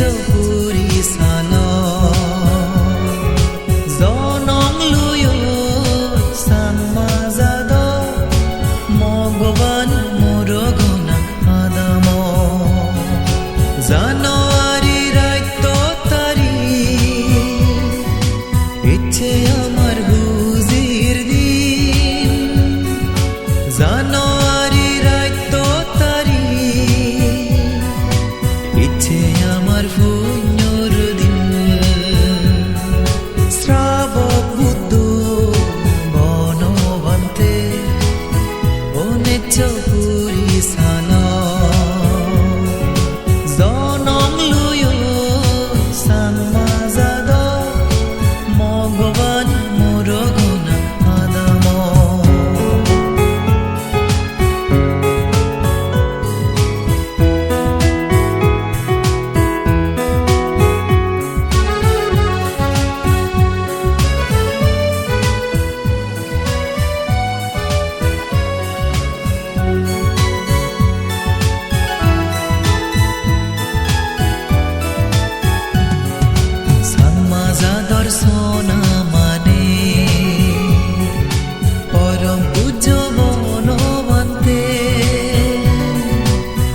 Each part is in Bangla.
চৌপুরি সানা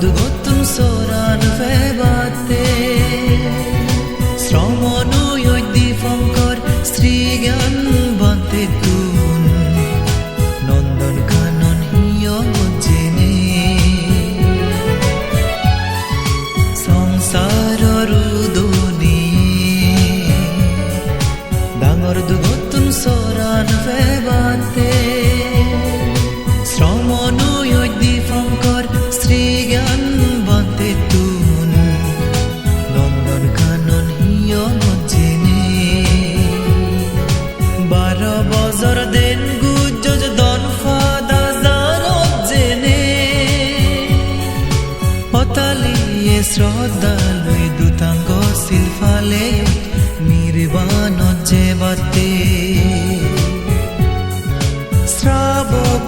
দুগুতুম সোরান ফেবাতে। শ্রমণু দীপঙ্কর শ্রী জ্ঞান বাতে তুন নন্দন কানন হিয় জেনে। সংসার রুদনি। ডাঙর দুগুতুম সোরান ফেবাতে। শ্রদ্ধালয় দুতাঙ্গ শিল্পালে নির্বাণ যে বাতে শ্রাবক